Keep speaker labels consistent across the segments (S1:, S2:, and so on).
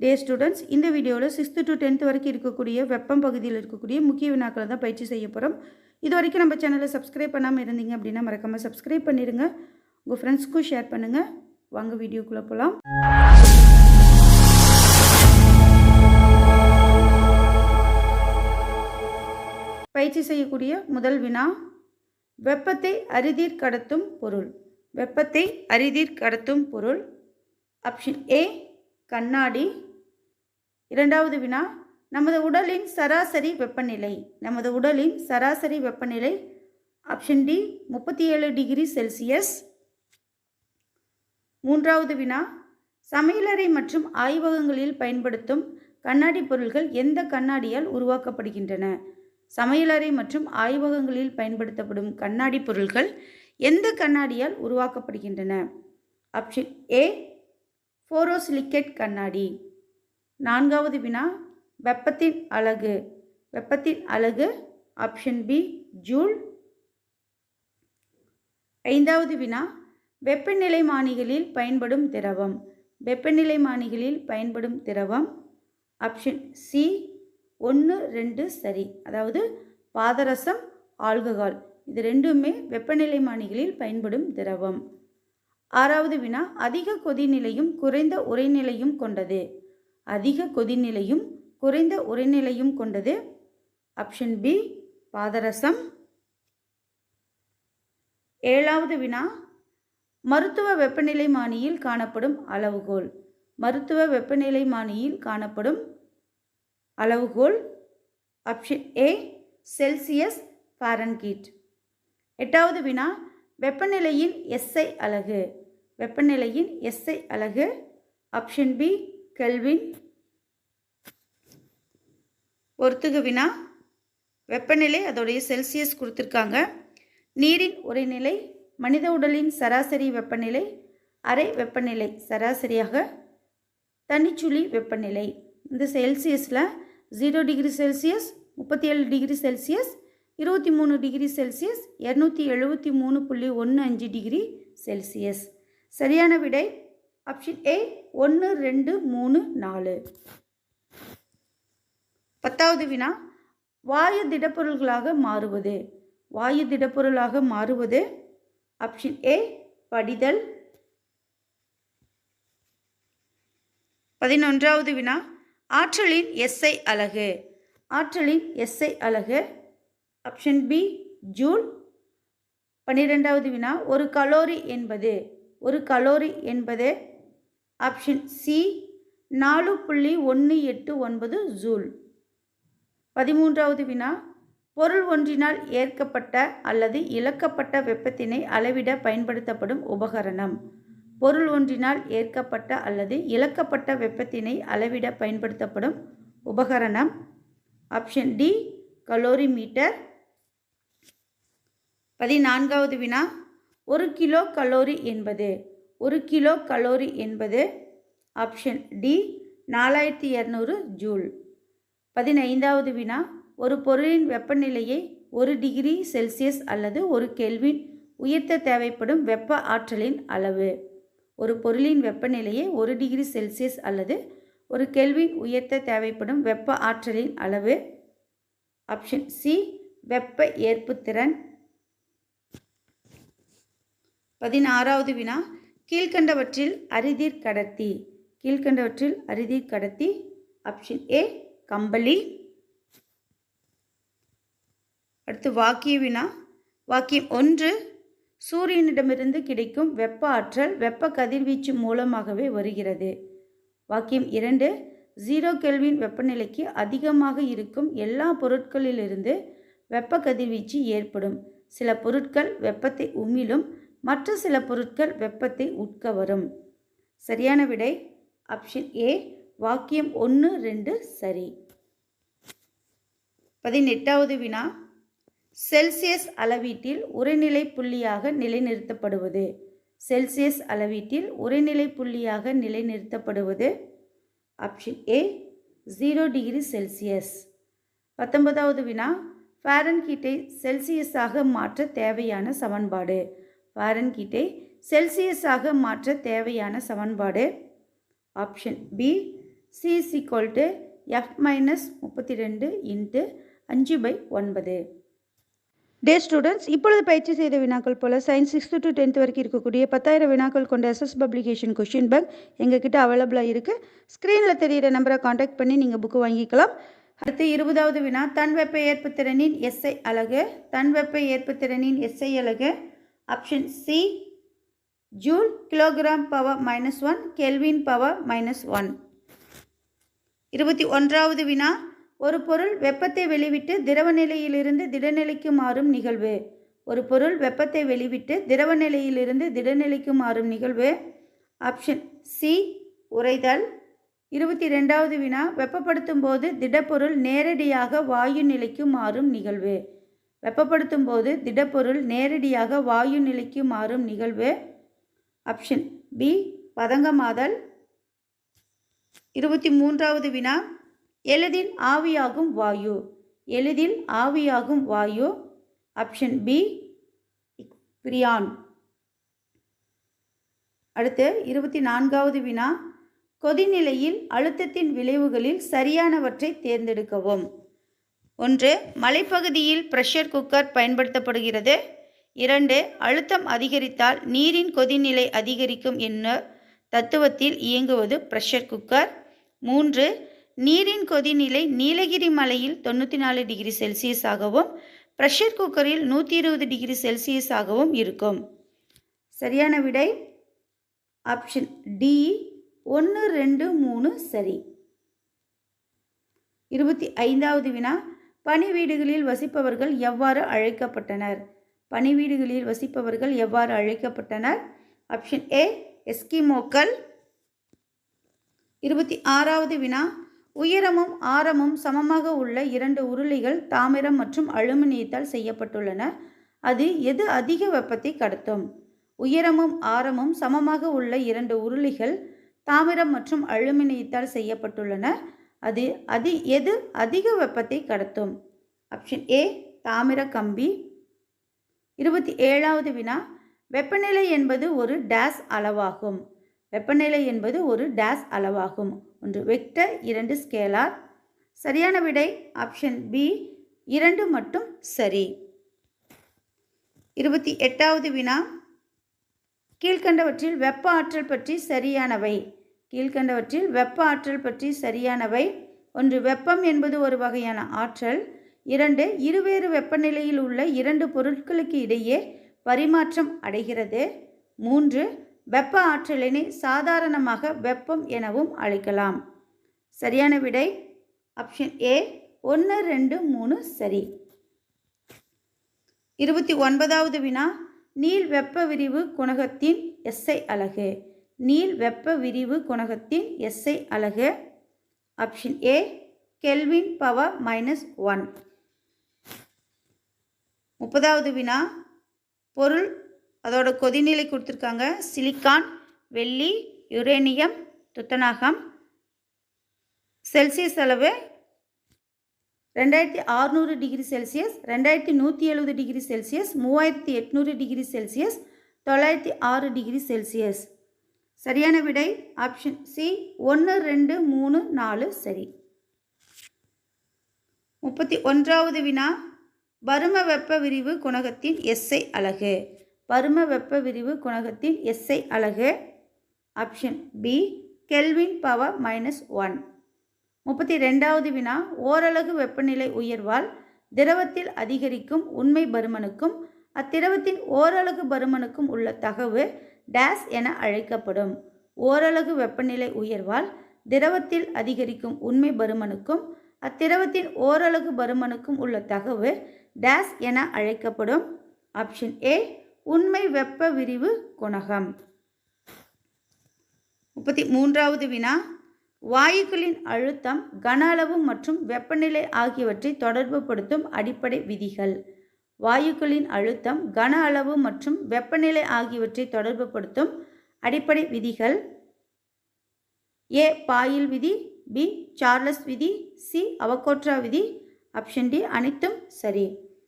S1: டே students இந்த வீடியோவில் sixth to tenth வரைக்கும் இருக்கக்கூடிய வெப்பம் பகுதியில் இருக்கக்கூடிய முக்கிய வினாக்களை தான் பயிற்சி செய்ய போகிறோம் இது வரைக்கும் நம்ம சேனலை சப்ஸ்கிரைப் பண்ணாமல் இருந்தீங்க அப்படின்னா மறக்காமல் சப்ஸ்கிரைப் பண்ணிடுங்க உங்கள் ஃப்ரெண்ட்ஸ்க்கும் ஷேர் பண்ணுங்கள் வாங்க வீடியோக்குள்ளே போகலாம் பயிற்சி செய்யக்கூடிய முதல் வினா வெப்பத்தை அரிதீர் கடத்தும் பொருள். வெப்பத்தை அரிதீர் கடத்தும் பொருள். ஆப்ஷன் ஏ கண்ணாடி. இரண்டாவது வினா நமது உடலின் சராசரி வெப்பநிலை நமது உடலின் சராசரி வெப்பநிலை ஆப்ஷன் டி முப்பத்தி ஏழு டிகிரி செல்சியஸ். மூன்றாவது வினா சமையலறை மற்றும் ஆய்வகங்களில் பயன்படுத்தும் கண்ணாடி பொருட்கள் எந்த கண்ணாடியால் உருவாக்கப்படுகின்றன? சமையலறை மற்றும் ஆய்வகங்களில் பயன்படுத்தப்படும் கண்ணாடி பொருள்கள் எந்த கண்ணாடியால் உருவாக்கப்படுகின்றன? ஆப்ஷன் ஏ ஃபோரோசிலிக்கெட் கண்ணாடி. நான்காவது வினா வெப்பத்தின் அழகு வெப்பத்தின் அழகு ஆப்ஷன் பி ஜூல். ஐந்தாவது வினா வெப்பநிலை மானிகளில் பயன்படும் திரவம். வெப்பநிலை மானிகளில் பயன்படும் திரவம் ஆப்ஷன் சி ஒன்று ரெண்டு சரி. அதாவது பாதரசம் ஆல்கஹால். இது ரெண்டுமே வெப்பநிலை மானிகளில் பயன்படும் திரவம். ஆறாவது வினா அதிக கொதிநிலையும் குறைந்த உரைநிலையும் கொண்டது. அதிக கொதிநிலையும் குறைந்த உரைநிலையும் கொண்டது. ஆப்ஷன் பி பாதரசம். ஏழாவது வினா மருத்துவ வெப்பநிலை மானியில் காணப்படும் அளவுகோல். மருத்துவ வெப்பநிலை மானியில் காணப்படும் அளவுகோல். ஆப்ஷன் ஏ செல்சியஸ் ஃபாரன்கீட் எட்டாவது வினா வெப்பநிலையின் எஸ்ஐ அலகு. வெப்பநிலையின் எஸ்ஐ அலகு. ஆப்ஷன் பி கெல்வின் ஒருத்துக வினா வெப்பநிலை அதோடைய செல்சியஸ் கொடுத்துருக்காங்க. நீரின் உரைநிலை மனித உடலின் சராசரி வெப்பநிலை அரை வெப்பநிலை சராசரியாக தனிச்சுழி வெப்பநிலை. இந்த செல்சியஸில் ஜீரோ டிகிரி செல்சியஸ் முப்பத்தி ஏழு டிகிரி செல்சியஸ் இருபத்தி மூணு டிகிரி செல்சியஸ் இரநூத்தி எழுபத்தி மூணு புள்ளி ஒன்று அஞ்சு டிகிரி செல்சியஸ் சரியான விடை ஆப்ஷன் ஏ ஒன்று ரெண்டு மூணு நாலு. பத்தாவது வினா வாயு திடப்பொருள்களாக மாறுவது. வாயு திடப்பொருளாக மாறுவது. ஆப்ஷன் ஏ படிதல் பதினொன்றாவது வினா ஆற்றலின் எஸ்ஐ அலகு. ஆற்றலின் எஸ்ஐ அலகு. Option B joule. பன்னிரெண்டாவது வினா ஒரு கலோரி என்பது. ஒரு கலோரி என்பது ஆப்ஷன் சி நாலு புள்ளி ஒன்று எட்டு ஒன்பது ஜூல். பதிமூன்றாவது வினா பொருள் ஒன்றினால் ஏற்கப்பட்ட அல்லது இழக்கப்பட்ட வெப்பத்தினை அளவிட பயன்படுத்தப்படும் உபகரணம். பொருள் ஒன்றினால் ஏற்கப்பட்ட அல்லது இழக்கப்பட்ட வெப்பத்தினை அளவிட பயன்படுத்தப்படும் உபகரணம். ஆப்ஷன் டி கலோரிமீட்டர் பதினான்காவது வினா ஒரு கிலோ கலோரி என்பது. ஒரு கிலோ கலோரி என்பது ஆப்ஷன் டி நாலாயிரத்தி இரநூறு ஜூல். பதினைந்தாவது வினா ஒரு பொருளின் வெப்பநிலையை ஒரு டிகிரி செல்சியஸ் அல்லது ஒரு கெல்வின் உயர்த்த தேவைப்படும் வெப்ப ஆற்றலின் அளவு. ஒரு பொருளின் வெப்பநிலையை ஒரு டிகிரி செல்சியஸ் அல்லது ஒரு கெல்வின் உயர்த்த தேவைப்படும் வெப்ப ஆற்றலின் அளவு. ஆப்ஷன் சி வெப்ப ஏற்புத்திறன். பதினாறாவது வினா கீழ்கண்டவற்றில் அரிதிர் கடத்தி. கீழ்கண்டவற்றில் அரிதிர் கடத்தி. ஆப்ஷன் ஏ கம்பளி. அடுத்து வாக்கிய வினா. வாக்கியம் ஒன்று சூரியனிடமிருந்து கிடைக்கும் வெப்ப ஆற்றல் வெப்ப கதிர்வீச்சு மூலமாகவே வருகிறது. வாக்கியம் இரண்டு ஜீரோ கெல்வின் வெப்பநிலைக்கு அதிகமாக இருக்கும் எல்லா பொருட்களிலிருந்து வெப்ப கதிர்வீச்சு ஏற்படும். சில பொருட்கள் வெப்பத்தை உமிழும் மற்ற சில பொருட்கள் வெப்பத்தை உட்கவரும் சரியான விடை ஆப்ஷன் ஏ வாக்கியம் ஒன்று ரெண்டு சரி. பதினெட்டாவது வினா செல்சியஸ் அளவீட்டில் உரைநிலை புள்ளியாக நிலைநிறுத்தப்படுவது. செல்சியஸ் அளவீட்டில் உரைநிலை புள்ளியாக நிலைநிறுத்தப்படுவது. Option A zero degree Celsius பத்தொன்பதாவது வினா ஃபாரன்ஹீட்டை செல்சியஸாக மாற்ற தேவையான சமன்பாடு. ஃபாரன்ஹீட்டை செல்சியஸாக மாற்ற தேவையான சமன்பாடு. Option B C equal to F minus முப்பத்தி ரெண்டு இன்ட்டு அஞ்சு பை ஒன்பது. டே ஸ்டூடெண்ட்ஸ் இப்பொழுது பயிற்சி செய்த வினாக்கள் போல் சயின்ஸ் சிக்ஸ்த்து டு டென்த் வரைக்கும் இருக்கக்கூடிய பத்தாயிரம் வினாக்கள் கொண்ட எஸ்எஸ் பப்ளிகேஷன் கொஷின் பேங்க் எங்ககிட்ட அவைலபிளாக இருக்குது ஸ்க்ரீனில் தெரிகிற நம்பரை காண்டாக்ட் பண்ணி நீங்கள் புக்கு வாங்கிக்கலாம். அடுத்து இருபதாவது வினா தன் வெப்ப ஏற்புத்திறனின் எஸ்ஐ அலகு தன் வெப்ப ஏற்புத்திறனின் எஸ்ஐ அலகு option C joule kilogram power minus one kelvin power minus one இருபத்தி ஒன்றாவது வினா ஒரு பொருள் வெப்பத்தை வெளிவிட்டு திரவ நிலையிலிருந்து திடநிலைக்கு மாறும் நிகழ்வு. ஒரு பொருள் வெப்பத்தை வெளிவிட்டு திரவ நிலையிலிருந்து திடநிலைக்கு மாறும் நிகழ்வு. ஆப்ஷன் சி உறைதல். இருபத்தி ரெண்டாவது வினா வெப்பப்படுத்தும் போது திடப்பொருள் நேரடியாக வாயு நிலைக்கு மாறும் நிகழ்வு. வெப்பப்படுத்தும் போது திடப்பொருள் நேரடியாக வாயு நிலைக்கு மாறும் நிகழ்வு. ஆப்ஷன் பி பதங்கமாதல். இருபத்தி மூன்றாவது வினா எளிதில் ஆவியாகும் வாயு. எளிதில் ஆவியாகும் வாயு. ஆப்ஷன் பி பிரியான் அடுத்து இருபத்தி நான்காவது வினா கொதிநிலையில் அழுத்தத்தின் விளைவுகளில் சரியானவற்றை தேர்ந்தெடுக்கவும். ஒன்று மலைப்பகுதியில் ப்ரெஷர் குக்கர் பயன்படுத்தப்படுகிறது. இரண்டு அழுத்தம் அதிகரித்தால் நீரின் கொதிநிலை அதிகரிக்கும் என்ன தத்துவத்தில் இயங்குவது ப்ரெஷர் குக்கர் மூன்று நீரின் கொதிநிலை நீலகிரி மலையில் தொண்ணூற்றி நாலு டிகிரி செல்சியஸாகவும் ப்ரெஷர் குக்கரில் நூற்றி இருபது டிகிரி செல்சியஸாகவும் இருக்கும். சரியான விடை? ஆப்ஷன் டி ஒன்று ரெண்டு மூணு சரி. இருபத்தி ஐந்தாவது வினா பனி வீடுகளில் வசிப்பவர்கள் எவ்வாறு அழைக்கப்பட்டனர்? பனி வீடுகளில் வசிப்பவர்கள் எவ்வாறு அழைக்கப்பட்டனர்? ஆப்ஷன் ஏ எஸ்கிமோக்கள். இருபத்தி ஆறாவது வினா. உயரமும் ஆரமும் சமமாக உள்ள இரண்டு உருளைகள் தாமிரம் மற்றும் அலுமினியத்தால் செய்யப்பட்டுள்ளன. அது எது அதிக வெப்பத்தை கடத்தும்? உயரமும் ஆரமும் சமமாக உள்ள இரண்டு உருளைகள் தாமிரம் மற்றும் அலுமினியத்தால் செய்யப்பட்டுள்ளன. அது அது எது அதிக வெப்பத்தை கடத்தும்? ஆப்ஷன் ஏ தாமிர கம்பி. இருபத்தி ஏழாவது வினா வெப்பநிலை என்பது ஒரு டேஸ் அளவாகும். வெப்பநிலை என்பது ஒரு டேஸ் அளவாகும். ஒன்று வெக்டர் இரண்டு ஸ்கேலார் சரியான விடை ஆப்ஷன் பி இரண்டு மட்டும் சரி. இருபத்தி எட்டாவது வினா கீழ்கண்டவற்றில் வெப்ப ஆற்றல் பற்றி சரியானவை. கீழ்கண்டவற்றில் வெப்ப ஆற்றல் பற்றி சரியானவை. ஒன்று வெப்பம் என்பது ஒரு வகையான ஆற்றல். இரண்டு இருவேறு வெப்பநிலையில் உள்ள இரண்டு பொருட்களுக்கு இடையே பரிமாற்றம் அடைகிறது. மூன்று வெப்ப ஆற்றலினை சாதாரணமாக வெப்பம் எனவும் அழைக்கலாம். சரியான விடை ஆப்ஷன் ஏ ஒன்று ரெண்டு மூணு சரி. இருபத்தி ஒன்பதாவது வினா நீள் வெப்ப விரிவு குணகத்தின் எஸ்ஐ அலகு. நீள் வெப்ப விரிவு குணகத்தின் எஸ்ஐ அலகு option A kelvin power minus one முப்பதாவது வினா பொருள் அதோட கொதிநிலை கொடுத்துருக்காங்க. சிலிக்கான் வெள்ளி யுரேனியம் துத்தநாகம். செல்சியஸ் அளவு ரெண்டாயிரத்தி ஆறுநூறு டிகிரி செல்சியஸ் ரெண்டாயிரத்தி நூற்றி எழுபது டிகிரி செல்சியஸ் மூவாயிரத்தி எட்நூறு டிகிரி செல்சியஸ் தொள்ளாயிரத்தி ஆறு டிகிரி செல்சியஸ் சரியான விடை ஆப்ஷன் சி ஒன்று ரெண்டு மூணு நாலு சரி. முப்பத்தி ஒன்றாவது வினா பரும வெப்ப விரிவு குணகத்தின் எஸ்ஐ அலகு பரும வெப்ப விரிவு குணகத்தின் எஸ்ஐ அலகு option B kelvin power minus one முப்பத்தி ரெண்டாவது வினா ஓரலகு வெப்பநிலை உயர்வால் திரவத்தில் அதிகரிக்கும் உண்மை பருமனுக்கும் அத்திரவத்தின் ஓரலகு பருமனுக்கும் உள்ள தகவு டேஸ் என அழைக்கப்படும். ஓரலகு வெப்பநிலை உயர்வால் திரவத்தில் அதிகரிக்கும் உண்மை பருமனுக்கும் அத்திரவத்தின் ஓரலகு பருமனுக்கும் உள்ள தகவு டேஸ் என அழைக்கப்படும். ஆப்ஷன் ஏ உண்மை வெப்ப விரிவு குணகம். முப்பத்தி மூன்றாவது வினா வாயுக்களின் அழுத்தம் கன அளவு மற்றும் வெப்பநிலை ஆகியவற்றை தொடர்புபடுத்தும் அடிப்படை விதிகள். வாயுக்களின் அழுத்தம் கன அளவு மற்றும் வெப்பநிலை ஆகியவற்றை தொடர்புபடுத்தும் அடிப்படை விதிகள் ஏ. பாயில் விதி பி. சார்லஸ் விதி சி. அவகோட்ரா விதி ஆப்ஷன் டி அனைத்தும் சரி.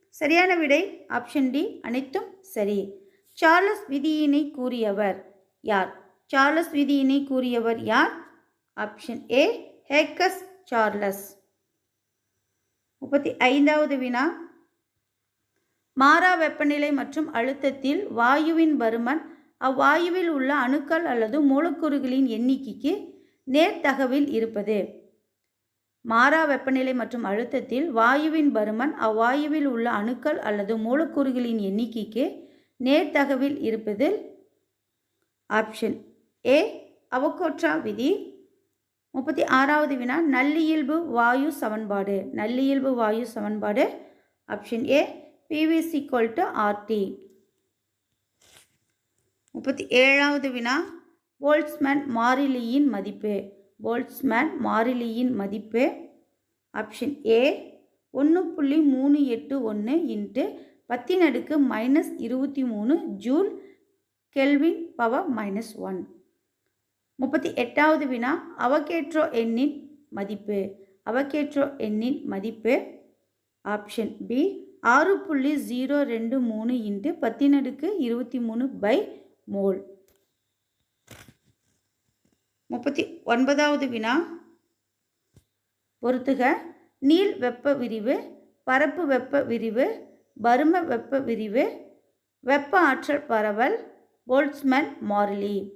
S1: சரியான விடை ஆப்ஷன் டி அனைத்தும் சரி. சார்லஸ் விதியினை கூறியவர் யார்? சார்லஸ் விதியினை கூறியவர் யார்? Option A. Jacques Charles. முப்பத்தி ஐந்தாவது வினா. மாறா வெப்பநிலை மற்றும் அழுத்தத்தில் வாயுவின் பருமன் அவ்வாயுவில் உள்ள அணுக்கள் அல்லது மூலக்கூறுகளின் எண்ணிக்கைக்கு நேர்த்தகவில் இருப்பது. மாறா வெப்பநிலை மற்றும் அழுத்தத்தில் வாயுவின் பருமன் அவ்வாயுவில் உள்ள அணுக்கள் அல்லது மூலக்கூறுகளின் எண்ணிக்கைக்கு நேர்த்தகவில் இருப்பதில் ஆப்ஷன் ஏ அவகோட்ரா விதி. முப்பத்தி ஆறாவது வினா நல்லியல்பு வாயு சமன்பாடு. நல்லியல்பு வாயு சமன்பாடு. Option A PV is equal to RT முப்பத்தி ஏழாவது வினா. போல்ட்ஸ்மேன் மாறிலியின் மதிப்பு. போல்ட்ஸ்மேன் மாறிலியின் மதிப்பு. ஆப்ஷன் ஏ ஒன்று புள்ளி மூணு எட்டு ஒன்று இன்ட்டு பத்தின் அடுக்கு மைனஸ் இருபத்தி மூணு joule kelvin power minus one முப்பத்தி எட்டாவது வினா. அவகேட்ரோ எண்ணின் மதிப்பு. அவகேட்ரோ எண்ணின் மதிப்பு. ஆப்ஷன் பி ஆறு புள்ளி ஜீரோ ரெண்டு மூணு இன்ட்டு பத்தினடுக்கு இருபத்தி மூணு பை மோல். முப்பத்தி ஒன்பதாவது வினா. பொறுத்துக. நீள் வெப்ப விரிவு பரப்பு வெப்ப விரிவு பரும வெப்ப விரிவு வெப்ப ஆற்றல் பரவல் போல்ட்ஸ்மேன் மாறிலி.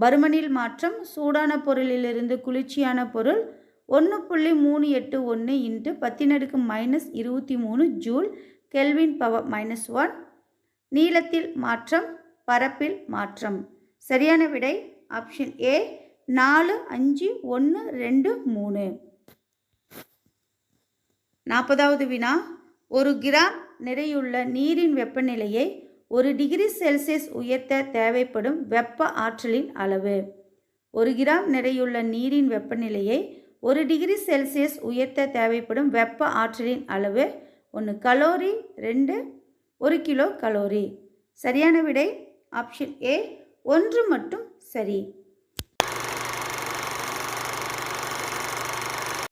S1: பருமனில் மாற்றம் சூடான பொருளிலிருந்து குளிர்ச்சியான பொருள் ஒன்று புள்ளி மூணு எட்டு ஒன்று இன்ட்டு பத்தினடுக்கு மைனஸ் இருபத்தி மூணு joule kelvin power minus one நீளத்தில் மாற்றம் பரப்பில் மாற்றம். சரியான விடை ஆப்ஷன் ஏ நாலு அஞ்சு ஒன்று ரெண்டு மூணு. நாற்பதாவது வினா ஒரு கிராம் நிறையுள்ள நீரின் வெப்பநிலையை ஒரு டிகிரி செல்சியஸ் உயர்த்த தேவைப்படும் வெப்ப ஆற்றலின் அளவு. ஒரு கிராம் நிறையுள்ள நீரின் வெப்பநிலையை ஒரு டிகிரி செல்சியஸ் உயர்த்த தேவைப்படும் வெப்ப ஆற்றலின் அளவு ஒன்று கலோரி ரெண்டு ஒரு கிலோ கலோரி. சரியான விடை ஆப்ஷன் ஏ ஒன்று மட்டும் சரி.